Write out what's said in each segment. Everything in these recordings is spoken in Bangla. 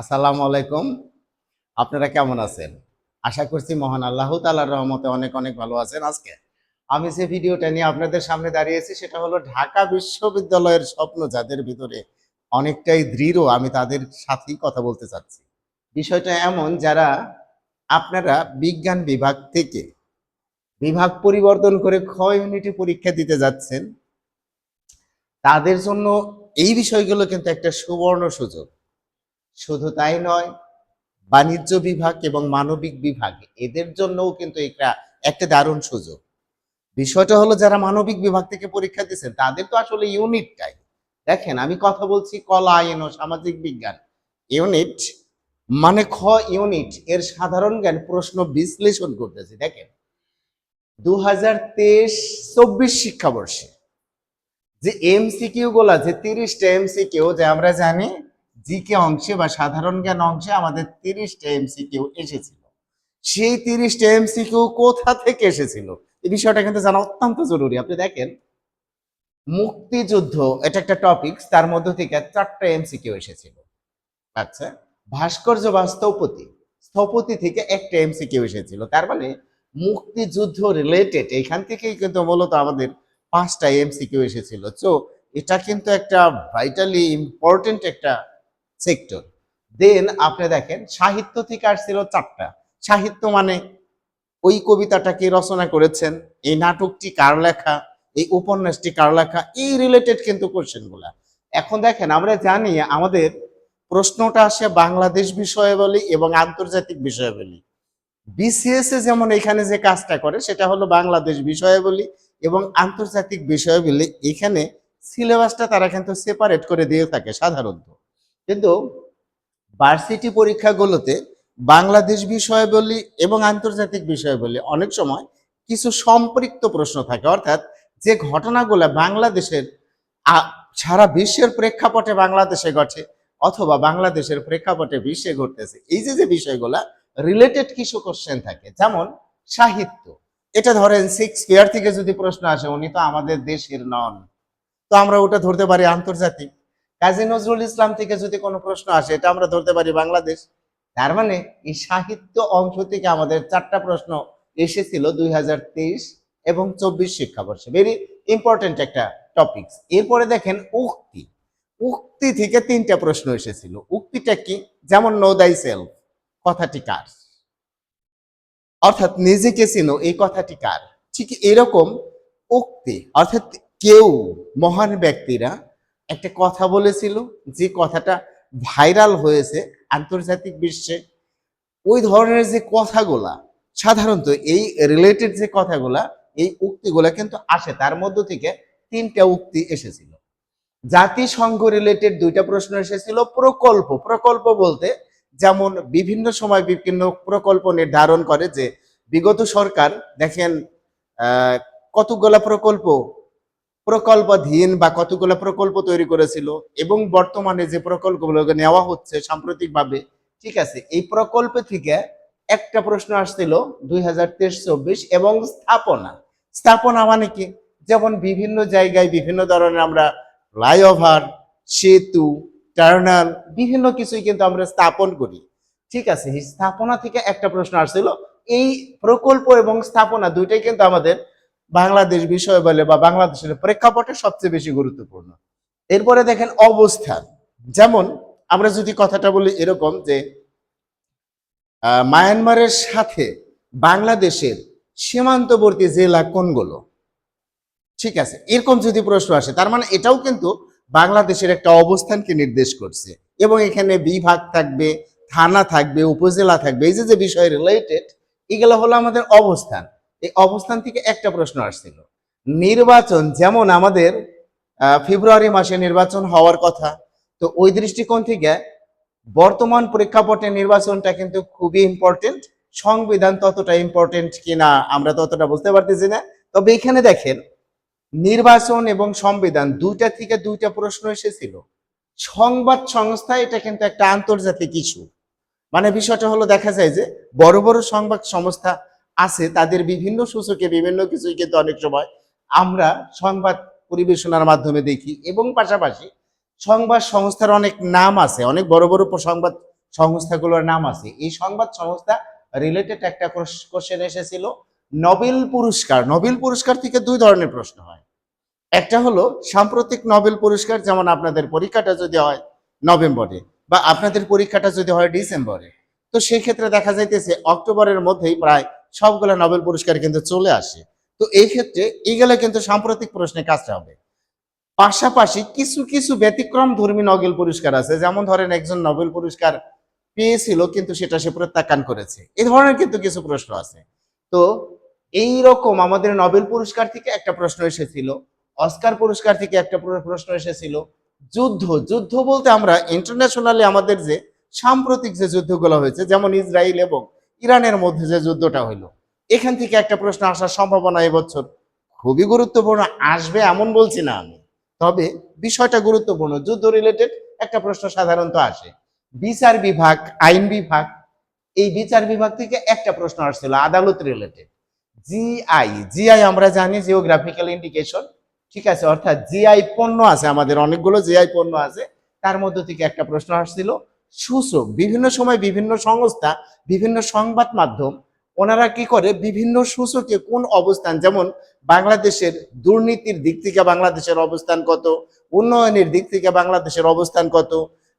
আসসালামু আলাইকুম। আপনারা কেমন আছেন? আশা করছি মহান আল্লাহ তালার রহমতে অনেক অনেক ভালো আছেন আজকে। আমি যে ভিডিওটা নিয়ে আপনাদের সামনে দাঁড়িয়েছি, সেটা হলো ঢাকা বিশ্ববিদ্যালয়ের স্বপ্ন যাদের ভিতরে অনেকটাই দৃঢ়, আমি তাদের সাথেই কথা বলতে চাচ্ছি। বিষয়টা এমন, যারা আপনারা বিজ্ঞান বিভাগ থেকে বিভাগ পরিবর্তন করে খ ইউনিটি পরীক্ষা দিতে যাচ্ছেন, তাদের জন্য এই বিষয়গুলো কিন্তু একটা সুবর্ণ সুযোগ। শুধু তাই নয়, বাণিজ্য বিভাগ এবং মানবিক বিভাগ, এদের জন্যও কিন্তু এটা একটা দারুণ সুযোগ। বিষয়টা হলো যারা মানবিক বিভাগ থেকে পরীক্ষা দিচ্ছেন তাদের তো আসলে ইউনিটটাই দেখেন, আমি কথা বলছি কলা আইন ও, সামাজিক বিজ্ঞান। ইউনিট মানে খ ইউনিট এর সাধারণ জ্ঞান প্রশ্ন বিশ্লেষণ করতেছি, দেখেন। দু হাজার তেইশ, চব্বিশ শিক্ষাবর্ষে যে এমসিকিউ গুলা, যে তিরিশটা এমসিকিউ যে আমরা জানি জিকে অংশে বা সাধারণ জ্ঞান অংশে আমাদের তিরিশটা এমসিকিউ এসেছিল। সেই তিরিশটা এমসিকিউ কোথা থেকে এসেছিল? এই বিষয়টা কিন্তু জানা অত্যন্ত জরুরি। আপনি দেখেন, মুক্তিযুদ্ধ, এটা একটা টপিক তার মধ্য থেকে চারটা এমসিকিউ এসেছিল। আচ্ছা ভাস্কর্য বা স্থপতি স্থপতি থেকে একটা এমসিকিউ এসেছিল। তার মানে মুক্তিযুদ্ধ রিলেটেড এখান থেকেই কিন্তু মূলত আমাদের পাঁচটা এমসিকিউ এসেছিল। তো এটা কিন্তু একটা ভাইটালি ইম্পর্টেন্ট একটা সেক্টর। দেন আপনি দেখেন, সাহিত্য থেকে আসছিল চারটা। সাহিত্য মানে ওই কবিতাটাকে রচনা করেছেন, এই নাটকটি কার লেখা, এই উপন্যাসটি কার লেখা, এই রিলেটেড কিন্তু কোশ্চেনগুলা। এখন দেখেন, আমরা জানি আমাদের প্রশ্নটা আসে বাংলাদেশ বিষয়াবলী এবং আন্তর্জাতিক বিষয়াবলী বিসিএস এ যেমন এখানে যে কাজটা করে, সেটা হলো বাংলাদেশ বিষয়াবলী এবং আন্তর্জাতিক বিষয়াবলী এখানে সিলেবাসটা তারা কিন্তু সেপারেট করে দিয়ে থাকে সাধারণত। কিন্তু ভার্সিটি পরীক্ষাগুলোতে বাংলাদেশ বিষয়াবলী এবং আন্তর্জাতিক বিষয়াবলী অনেক সময় কিছু সম্পৃক্ত প্রশ্ন থাকে। অর্থাৎ যে ঘটনাগুলো বাংলাদেশের সারা বিশ্বের প্রেক্ষাপটে বাংলাদেশে ঘটে অথবা বাংলাদেশের প্রেক্ষাপটে বিশ্বে ঘটতেছে, এই যে যে বিষয়গুলা রিলেটেড কিছু কোশ্চেন থাকে। যেমন সাহিত্য। এটা ধরেন সিক্স শেক্সপিয়ার থেকে যদি প্রশ্ন আসে, উনি তো আমাদের দেশের নন। তো আমরা ওটা ধরতে পারি আন্তর্জাতিক। কাজী নজরুল ইসলাম থেকে যদি কোনো প্রশ্ন আসে, এটা আমরা ধরতে পারি বাংলাদেশ। তার মানে এই সাহিত্য অংশ থেকে আমাদের চারটা প্রশ্ন এসেছিল দুই হাজার তেইশ এবং চব্বিশ শিক্ষাবর্ষে। ভেরি ইম্পর্টেন্ট একটা টপিকস এরপরে দেখেন উক্তি। উক্তি থেকে তিনটা প্রশ্ন এসেছিল। উক্তিটা কি? যেমন নো দাই সেলফ কথাটি কার? অর্থাৎ, নিজেকে চিনো। এই কথাটি কার? ঠিক এরকম উক্তি। অর্থাৎ, কেউ মহান ব্যক্তিরা একটা কথা বলেছিল, যে কথাটা ভাইরাল হয়েছে আন্তর্জাতিক বিশ্বে, ওই ধরনের যে কথাগুলা, সাধারণত এই রিলেটেড যে কথাগুলা, এই উক্তিগুলা কিন্তু আসে, তার মধ্য থেকে তিনটা উক্তি এসেছিল। জাতিসংঘ রিলেটেড দুইটা প্রশ্ন এসেছিল, প্রকল্প প্রকল্প বলতে যেমন বিভিন্ন সময় বিভিন্ন প্রকল্প নির্ধারণ করে যে, বিগত সরকার, দেখেন কতগুলা প্রকল্প প্রকল্পাধীন বা কতগুলো প্রকল্প তৈরি করেছিল এবং বর্তমানে যে প্রকল্পগুলোকে নেওয়া হচ্ছে সাম্প্রতিকভাবে, ঠিক আছে, এই প্রকল্প থেকে একটা প্রশ্ন আসছিল দুই হাজার চব্বিশ এবং স্থাপনা। স্থাপনা মানে কি? যেমন বিভিন্ন জায়গায় বিভিন্ন ধরনের আমরা ফ্লাইওভার, সেতু, টার্নাল, বিভিন্ন কিছুই কিন্তু আমরা স্থাপন করি। ঠিক আছে স্থাপনা থেকে একটা প্রশ্ন আসছিল, এই প্রকল্প এবং স্থাপনা দুইটাই কিন্তু আমাদের বাংলাদেশ বিষয় বলে বা বাংলাদেশের প্রেক্ষাপটে সবচেয়ে বেশি গুরুত্বপূর্ণ। এরপরে দেখেন অবস্থান। যেমন আমরা যদি কথাটা বলি এরকম যে মায়ানমারের সাথে বাংলাদেশের সীমান্তবর্তী জেলা কোনগুলো? ঠিক আছে, এরকম যদি প্রশ্ন আসে, তার মানে এটাও কিন্তু বাংলাদেশের একটা অবস্থানকে নির্দেশ করছে। এবং এখানে বিভাগ থাকবে, থানা থাকবে, উপজেলা থাকবে, এই যে যে বিষয় রিলেটেড এগুলো হলো আমাদের অবস্থান। এই অবস্থান থেকে একটা প্রশ্ন আসছিল। নির্বাচন যেমন আমাদের ফেব্রুয়ারি মাসে নির্বাচন হওয়ার কথা, তো ওই দৃষ্টিকোণ থেকে বর্তমান প্রেক্ষাপটে নির্বাচনটা কিন্তু খুবই ইম্পর্টেন্ট সংবিধান ততটা ইম্পর্টেন্ট কিনা আমরা ততটা বুঝতে পারতেছি না। তবে এখানে দেখেন, নির্বাচন এবং সংবিধান দুইটা থেকে দুইটা প্রশ্ন এসেছিল। সংবাদ সংস্থা এটা কিন্তু একটা আন্তর্জাতিক ইস্যু মানে বিষয়টা হলো দেখা যায় যে বড় বড় সংবাদ সংস্থা আছে, তাদের বিভিন্ন সূচকে, বিভিন্ন কিছুই কিন্তু অনেক সময় আমরা সংবাদ পরিবেশনার মাধ্যমে দেখি। এবং পাশাপাশি সংবাদ সংস্থার অনেক নাম আছে, অনেক বড় বড় সংবাদ সংস্থাগুলোর নাম আছে। এই সংবাদ সংস্থা রিলেটেড একটা কোশ্চেন এসেছিল নোবেল পুরস্কার। নোবেল পুরস্কার থেকে দুই ধরনের প্রশ্ন হয়। একটা হলো, সাম্প্রতিক নোবেল পুরস্কার যেমন আপনাদের পরীক্ষাটা যদি হয় নভেম্বরে বা আপনাদের পরীক্ষাটা যদি হয় ডিসেম্বরে, তো সেই ক্ষেত্রে দেখা যাইতেছে অক্টোবরের মধ্যেই প্রায় সবগুলো নোবেল পুরস্কার কিন্তু চলে আসে। তো এই ক্ষেত্রে এইগুলো কিন্তু সাম্প্রতিক প্রশ্নে কাজটা হবে। পাশাপাশি কিছু কিছু ব্যতিক্রম ধর্মী নোবেল পুরস্কার আছে। যেমন ধরেন একজন নোবেল পুরস্কার পেয়েছিল, কিন্তু সেটা সে প্রত্যাখ্যান করেছে। এই ধরনের কিন্তু কিছু প্রশ্ন আছে। তো এই রকম আমাদের নোবেল পুরস্কার থেকে একটা প্রশ্ন এসেছিল অস্কার পুরস্কার থেকে একটা প্রশ্ন এসেছিল, যুদ্ধ। যুদ্ধ বলতে আমরা ইন্টারন্যাশনালি আমাদের যে সাম্প্রতিক যে যুদ্ধগুলো হয়েছে, যেমন ইসরায়েল এবং ইরানের মধ্যে যে যুদ্ধটা হইল, এখান থেকে একটা প্রশ্ন আসার সম্ভাবনা এবছর খুবই গুরুত্বপূর্ণ, আসবে এমন বলছি না আমি। তবে বিষয়টা গুরুত্বপূর্ণ, যুদ্ধ রিলেটেড একটা প্রশ্ন সাধারণত আসে। বিচার বিভাগ, আইন বিভাগ, এই বিচার বিভাগ থেকে একটা প্রশ্ন আসছিল, আদালত রিলেটেড জিআই জিআই আমরা জানি জিওগ্রাফিক্যাল ইন্ডিকেশন ঠিক আছে? অর্থাৎ জিআই পণ্য আছে আমাদের, অনেকগুলো জিআই পণ্য আছে। তার মধ্যে থেকে একটা প্রশ্ন আসছিল সূচক বিভিন্ন সময় বিভিন্ন সংস্থা, বিভিন্ন সংবাদ মাধ্যম, ওনারা কি করে? বিভিন্ন সূচকে কোন অবস্থান? যেমন বাংলাদেশের দুর্নীতির দিক থেকে বাংলাদেশের অবস্থান কত? উন্নয়নের দিক থেকে বাংলাদেশের অবস্থান কত?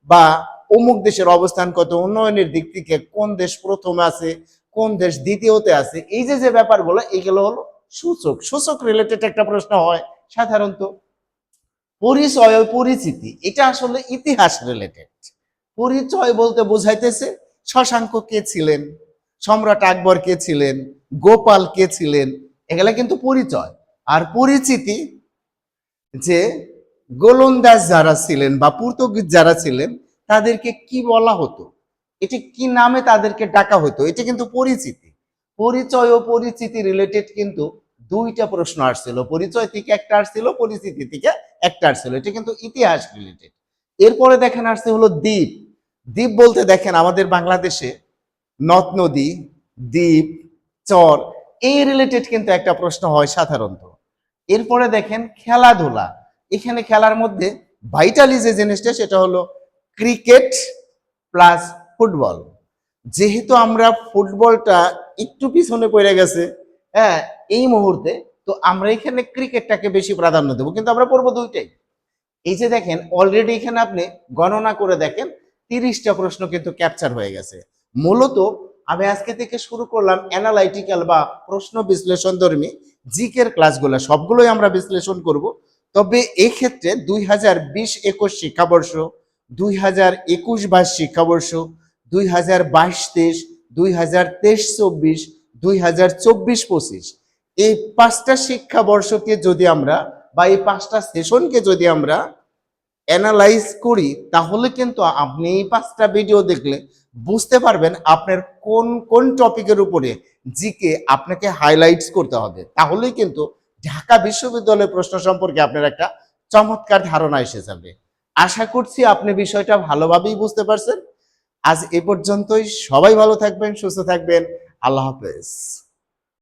বা অমুক দেশের অবস্থান কত? উন্নয়নের দিক থেকে কোন দেশ প্রথম আছে? কোন দেশ দ্বিতীয়তে আছে? এই যে যে ব্যাপারগুলো এইগুলো হলো সূচক। সূচক রিলেটেড একটা প্রশ্ন হয় সাধারণত। পরিচয় পরিচিতি, এটা আসলে ইতিহাস রিলেটেড পরিচয় বলতে বোঝাইতেছে, শশাঙ্ক কে ছিলেন, সম্রাট আকবর কে ছিলেন, গোপাল কে ছিলেন, এগুলা কিন্তু পরিচয়। আর পরিচিতি যে গোলন্দাজ যারা ছিলেন বা পর্তুগিজ যারা ছিলেন, তাদেরকে কি বলা হতো? এটি কি নামে তাদেরকে ডাকা হতো? এটা কিন্তু পরিচিতি। পরিচয় ও পরিচিতি রিলেটেড কিন্তু দুইটা প্রশ্ন আসছিল। পরিচয় থেকে একটা আসছিল, পরিচিতি থেকে একটা আসছিল। এটা কিন্তু ইতিহাস রিলেটেড এরপরে দেখেন আসছে হলো দ্বীপ। দ্বীপ বলতে দেখেন আমাদের বাংলাদেশে নদ, নদী, দ্বীপ, চর, এই রিলেটেড কিন্তু একটা প্রশ্ন হয় সাধারণত। এরপরে দেখেন খেলাধুলা। এখানে খেলার মধ্যে ভাইটালি যে জিনিসটা সেটা হলো ক্রিকেট প্লাস ফুটবল যেহেতু আমরা ফুটবলটা একটু পিছনে পড়ে গেছে হ্যাঁ এই মুহূর্তে, তো আমরা এখানে ক্রিকেটটাকে বেশি প্রাধান্য দেবো। কিন্তু আমরা পড়ব দুইটাই। এই যে দেখেন অলরেডি এখানে আপনি গণনা করে দেখেন তিরিশটা প্রশ্ন কিন্তু ক্যাপচার হয়ে গেছে। মূলত আমি আজকে থেকে শুরু করলাম অ্যানালাইটিক্যাল বা প্রশ্ন বিশ্লেষণ ধর্মী জিকের ক্লাসগুলো সবগুলোই আমরা বিশ্লেষণ করব। তবে এক্ষেত্রে দুই হাজার বিশ একুশ শিক্ষাবর্ষ, দুই হাজার একুশ বাইশ শিক্ষাবর্ষ, দুই হাজার বাইশ তেইশ, দুই হাজার তেইশ চব্বিশ, দুই হাজার চব্বিশ পঁচিশ। এই পাঁচটা শিক্ষাবর্ষকে যদি আমরা বা এই পাঁচটা সেশনকে যদি আমরা অ্যানালাইজ করি, তাহলে কিন্তু আপনি এই পাঁচটা ভিডিও দেখলে বুঝতে পারবেন আপনার কোন কোন টপিকের উপরে জিকে আপনাকে হাইলাইটস করতে হবে। তাহলেই কিন্তু ঢাকা বিশ্ববিদ্যালয়ের প্রশ্ন সম্পর্কে আপনার একটা চমৎকার ধারণা এসে যাবে। আশা করছি আপনি বিষয়টা ভালোভাবেই বুঝতে পারছেন। আজ এ পর্যন্তই। সবাই ভালো থাকবেন, সুস্থ থাকবেন। আল্লাহ হাফেজ।